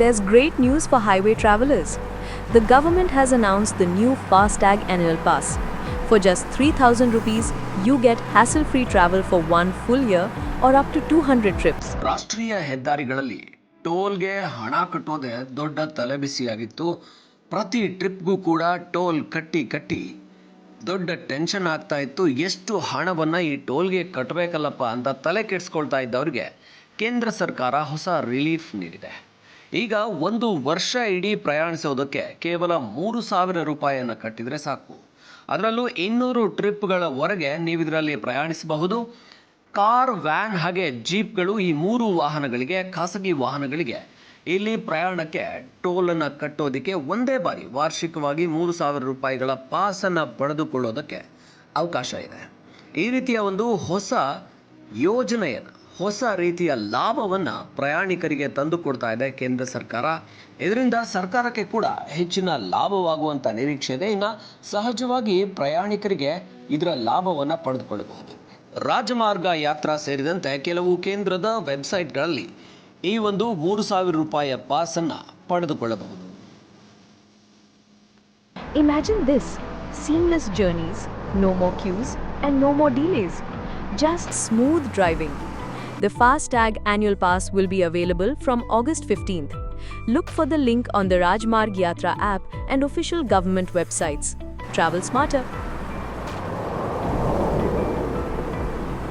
there's great news for highway travelers. The government has announced the new FASTag annual pass. For just 3000 rupees, you get hassle-free travel for one full year or up to 200 trips. ರಾಷ್ಟ್ರೀಯ ಹೆದ್ದಾರಿಗಳಲ್ಲಿ ಟೋಲ್ಗೆ ಹಣ ಕಟ್ಟೋದೇ ದೊಡ್ಡ ತಲೆಬಿಸಿಯಾಗಿತ್ತು ಪ್ರತಿ ಟ್ರಿಪ್ಗೂ ಕೂಡ toll ಕಟ್ಟಿ ಕಟ್ಟಿ ದೊಡ್ಡ tension ಆಗ್ತಾ ಇತ್ತು ಎಷ್ಟು ಹಣವನ್ನು ಈ ಟೋಲ್ಗೆ ಕಟ್ಟಬೇಕಲ್ಲಪ್ಪ ಅಂತ ತಲೆ ಕೆಡಿಸ್ಕೊಳ್ತಾ ಇದ್ದವರಿಗೆ ಕೇಂದ್ರ ಸರ್ಕಾರ ಹೊಸ ರಿಲೀಫ್ ನೀಡಿದೆ ಈಗ ಒಂದು ವರ್ಷ ಇಡೀ ಪ್ರಯಾಣಿಸೋದಕ್ಕೆ ಕೇವಲ ಮೂರು ಸಾವಿರ ರೂಪಾಯಿಯನ್ನು ಕಟ್ಟಿದರೆ ಸಾಕು. ಅದರಲ್ಲೂ ಇನ್ನೂರು ಟ್ರಿಪ್ಗಳವರೆಗೆ ನೀವು ಇದರಲ್ಲಿ ಪ್ರಯಾಣಿಸಬಹುದು. ಕಾರ್, ವ್ಯಾನ್ ಹಾಗೆ ಜೀಪ್ಗಳು ಈ ಮೂರು ವಾಹನಗಳಿಗೆ, ಖಾಸಗಿ ವಾಹನಗಳಿಗೆ ಇಲ್ಲಿ ಪ್ರಯಾಣಕ್ಕೆ ಟೋಲನ್ನು ಕಟ್ಟೋದಕ್ಕೆ ಒಂದೇ ಬಾರಿ ವಾರ್ಷಿಕವಾಗಿ ಮೂರು ಸಾವಿರ ರೂಪಾಯಿಗಳ ಪಾಸನ್ನು ಪಡೆದುಕೊಳ್ಳೋದಕ್ಕೆ ಅವಕಾಶ ಇದೆ. ಈ ರೀತಿಯ ಒಂದು ಹೊಸ ಯೋಜನೆಯನ್ನು ಹೊಸ ರೀತಿಯ ಲಾಭವನ್ನು ಪ್ರಯಾಣಿಕರಿಗೆ ತಂದುಕೊಡ್ತಾ ಇದೆ ಕೇಂದ್ರ ಸರ್ಕಾರ ಇದರಿಂದ ಸರ್ಕಾರಕ್ಕೆ ಕೂಡ ಹೆಚ್ಚಿನ ಲಾಭವಾಗುವಂಥ ನಿರೀಕ್ಷೆ ಇದೆ ಇನ್ನು ಸಹಜವಾಗಿ ಪ್ರಯಾಣಿಕರಿಗೆ ಇದರ ಲಾಭವನ್ನು ಪಡೆದುಕೊಳ್ಳಬಹುದು ರಾಜಮಾರ್ಗ ಯಾತ್ರಾ ಸೇರಿದಂತೆ ಕೆಲವು ಕೇಂದ್ರದ ವೆಬ್ಸೈಟ್ಗಳಲ್ಲಿ ಈ ಒಂದು ಮೂರು ಸಾವಿರ ರೂಪಾಯಿಯ ಪಾಸನ್ನು ಪಡೆದುಕೊಳ್ಳಬಹುದು imagine this seamless journeys, no more queues and no more delays. Just smooth driving. The FASTag annual pass will be available from August 15th. Look for the link on the Rajmarg Yatra app and official government websites. Travel smarter.